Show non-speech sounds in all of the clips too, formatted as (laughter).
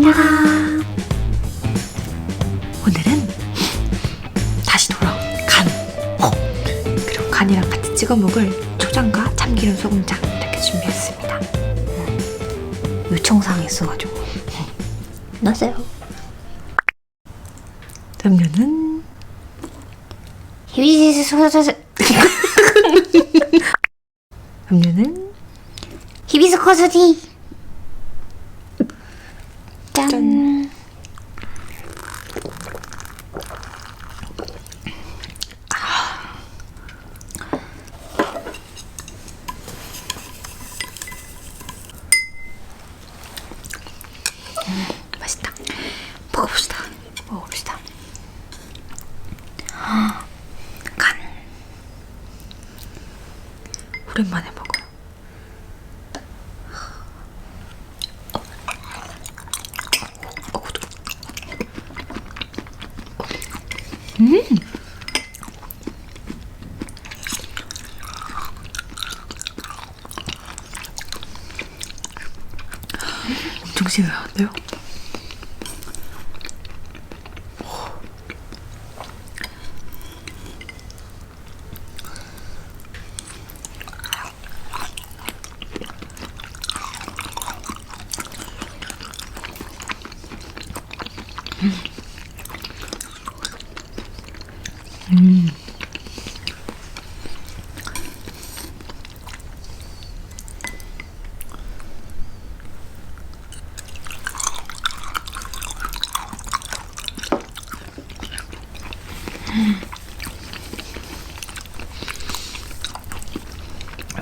안녕하. 오늘은 다시 돌아온 간. 어. 그리고 간이랑 같이 찍어 먹을 초장과 참기름 소금장 이렇게 준비했습니다. 음. 요청사항이 있어가지고 넣었어요. 음료는 히비스 소스 음료는 히비스커스 티. 짠. 짠. 음, 맛있다. 먹어봅시다. 먹어봅시다. 간. 오랜만에 먹어요. 어, 구독. 엄청 신기한데요?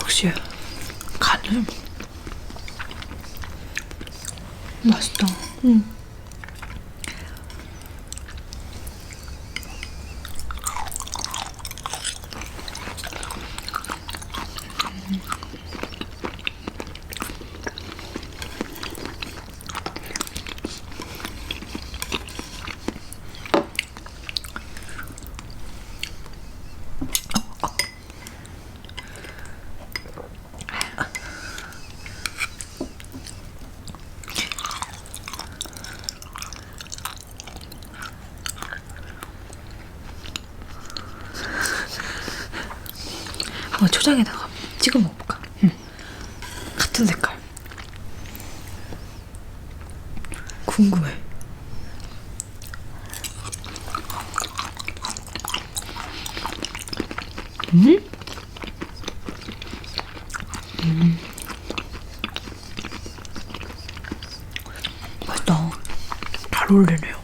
역시 간은 맛있다. 응. 한번 초장에다가 찍어 먹어볼까? 같은 색깔. 궁금해. 음? 음. 맛있다. 잘 어울리네요.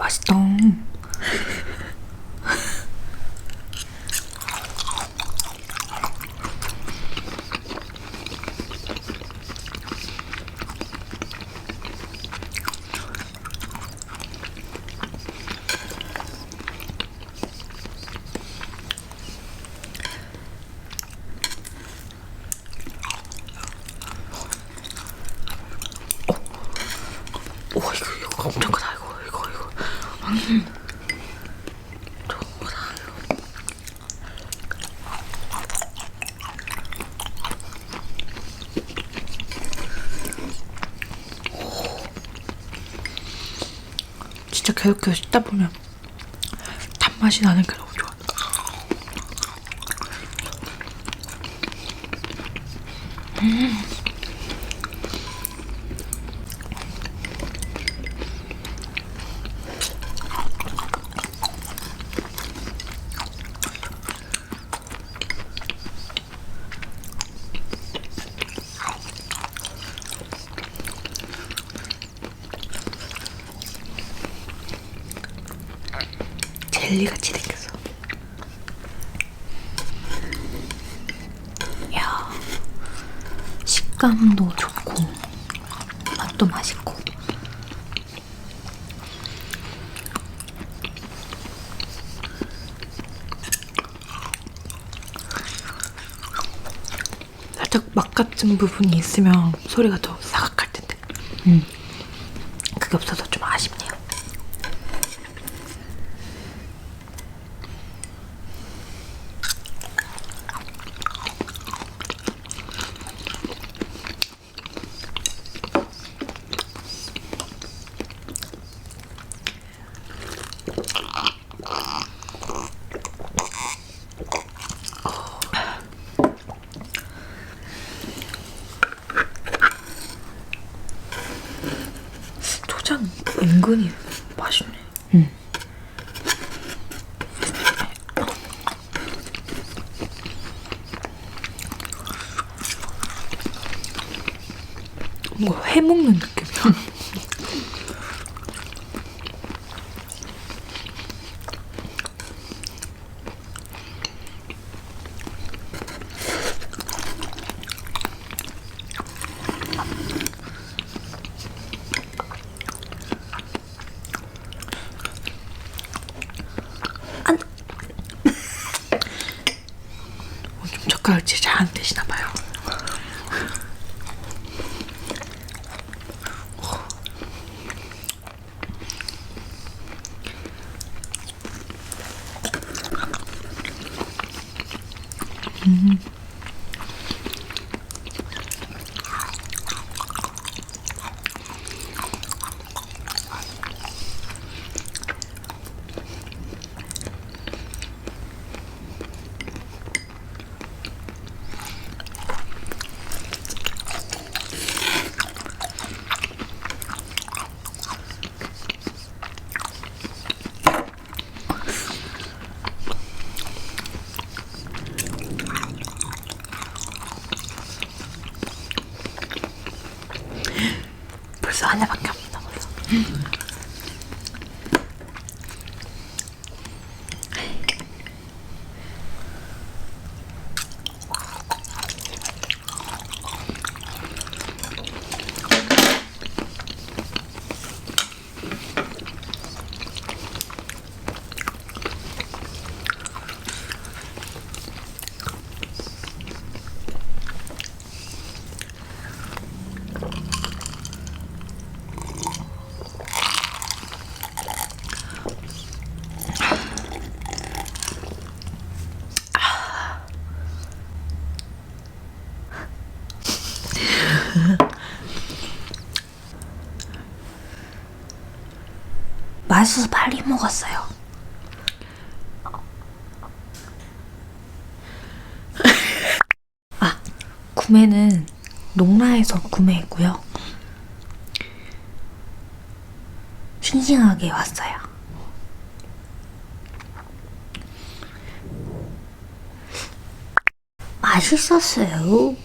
맛있다. 오 이거 이거 엄청 크다 이거 이거 이거. 이거. 진짜 계속 계속 씹다 보면 단맛이 나는 게 너무 좋아. 젤리 같이 생겼어. 야 식감도 좋고 맛도 맛있고. 살짝 맛 같은 부분이 있으면 소리가 더 사각할 텐데. 음. 그게 없어서 좀. 초장 은근히 맛있네. 뭔가 회 먹는 느낌이야. 안. 젓가락질 잘안 되시나 봐요. 벌 써 하나밖에 안 남았어. 맛있어서 빨리 먹었어요. 아, 구매는 농라에서 구매했고요. 싱싱하게 왔어요. 맛있었어요.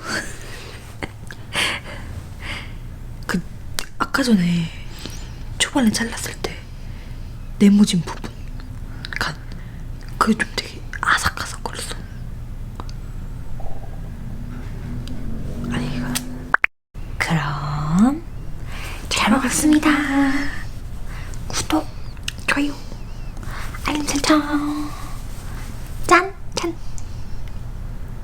(laughs) 그 아까 전에 초반에 잘랐을 때 네모진 부분 간 그게 좀 되게 아삭아삭 거렸어. 아니 이거 그럼 잘 먹었습니다.